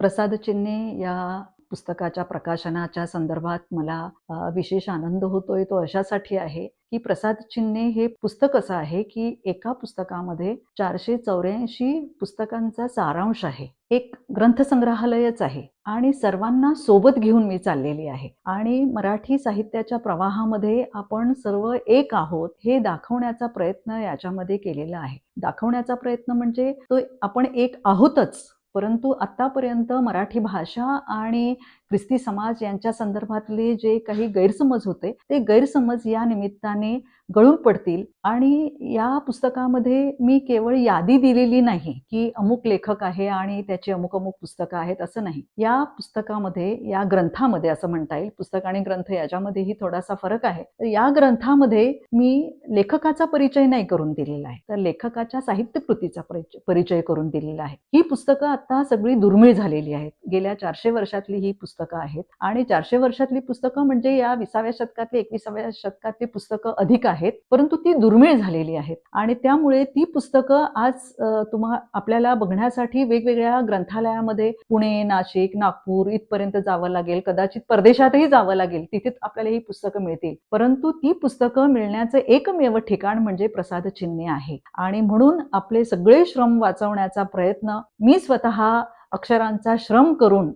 प्रसाद चिन्हे या पुस्तकाच्या प्रकाशनाच्या संदर्भात मला विशेष आनंद होतोय तो अशासाठी आहे की प्रसाद चिन्हे हे पुस्तक असं आहे की एका पुस्तकामध्ये चारशे चौऱ्याऐंशी पुस्तकांचा सारांश आहे. एक ग्रंथसंग्रहालयच आहे आणि सर्वांना सोबत घेऊन मी चाललेली आहे आणि मराठी साहित्याच्या प्रवाहामध्ये आपण सर्व एक आहोत हे दाखवण्याचा प्रयत्न याच्यामध्ये केलेला आहे. दाखवण्याचा प्रयत्न म्हणजे तो आपण एक आहोतच. परंतु आत्तापर्यंत मराठी भाषा आणि ख्रिस्ती समाज यांच्या संदर्भातले जे काही गैरसमज होते ते गैरसमज या निमित्ताने गळून पडतील. आणि या पुस्तकामध्ये मी केवळ यादी दिलेली नाही की अमुक लेखक आहे आणि त्याची अमुक अमुक पुस्तकं आहेत असं नाही. या पुस्तकामध्ये या ग्रंथामध्ये असं म्हणता येईल पुस्तक आणि ग्रंथ याच्यामध्येही थोडासा फरक आहे. तर या ग्रंथामध्ये मी लेखकाचा परिचय नाही करून दिलेला आहे तर लेखकाच्या साहित्य कृतीचा परिचय परिचय करून दिलेला आहे. ही पुस्तकं आता सगळी दुर्मिळ झालेली आहेत. गेल्या चारशे वर्षातली ही पुस्तकं पुस्तकं आहेत. आणि चारशे वर्षातली पुस्तकं म्हणजे या विसाव्या शतकातली एकविसाव्या शतकातली पुस्तकं अधिक आहेत परंतु ती दुर्मिळ झालेली आहेत. आणि त्यामुळे ती पुस्तकं आज तुम्हा आपल्याला बघण्यासाठी वेगवेगळ्या ग्रंथालयामध्ये पुणे नाशिक नागपूर इथपर्यंत जावं लागेल कदाचित परदेशातही जावं लागेल तिथे आपल्याला ही पुस्तकं मिळतील. परंतु ती पुस्तकं मिळण्याचं एकमेव ठिकाण म्हणजे प्रसाद चिन्हे आहे. आणि म्हणून आपले सगळे श्रम वाचवण्याचा प्रयत्न मी स्वतः अक्षरांचा श्रम करून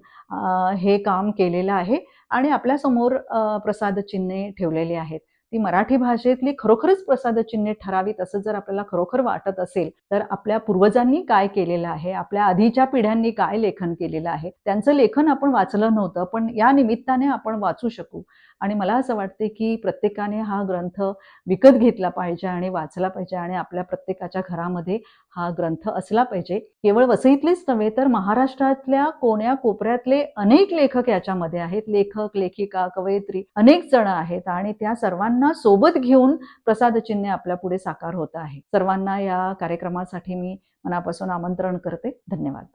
हे काम केलेलं आहे आणि आपल्यासमोर प्रसाद चिन्हे ठेवलेले आहेत. ती मराठी भाषेतली खरोखरच प्रसाद चिन्हे ठरावीत असं जर आपल्याला खरोखर वाटत असेल तर आपल्या पूर्वजांनी काय केलेलं आहे? आपल्या आधीच्या पिढ्यांनी काय लेखन केलेलं आहे? त्यांचं लेखन आपण वाचलं नव्हतं पण या निमित्ताने आपण वाचू शकू. आणि मला असं वाटते की प्रत्येकाने हा ग्रंथ विकत घेतला पाहिजे आणि वाचला पाहिजे आणि आपल्या प्रत्येकाच्या घरामध्ये हा ग्रंथ असला पाहिजे. केवळ वसईतलेच नव्हे तर महाराष्ट्रातल्या कोण्या कोपऱ्यातले अनेक लेखक याच्यामध्ये आहेत. लेखक लेखिका कवयित्री अनेक जण आहेत आणि त्या सर्वांना सोबत घेऊन प्रसाद चिन्हे आपल्या पुढे साकार होत आहे. सर्वांना या कार्यक्रमासाठी मी मनापासून आमंत्रण करते. धन्यवाद.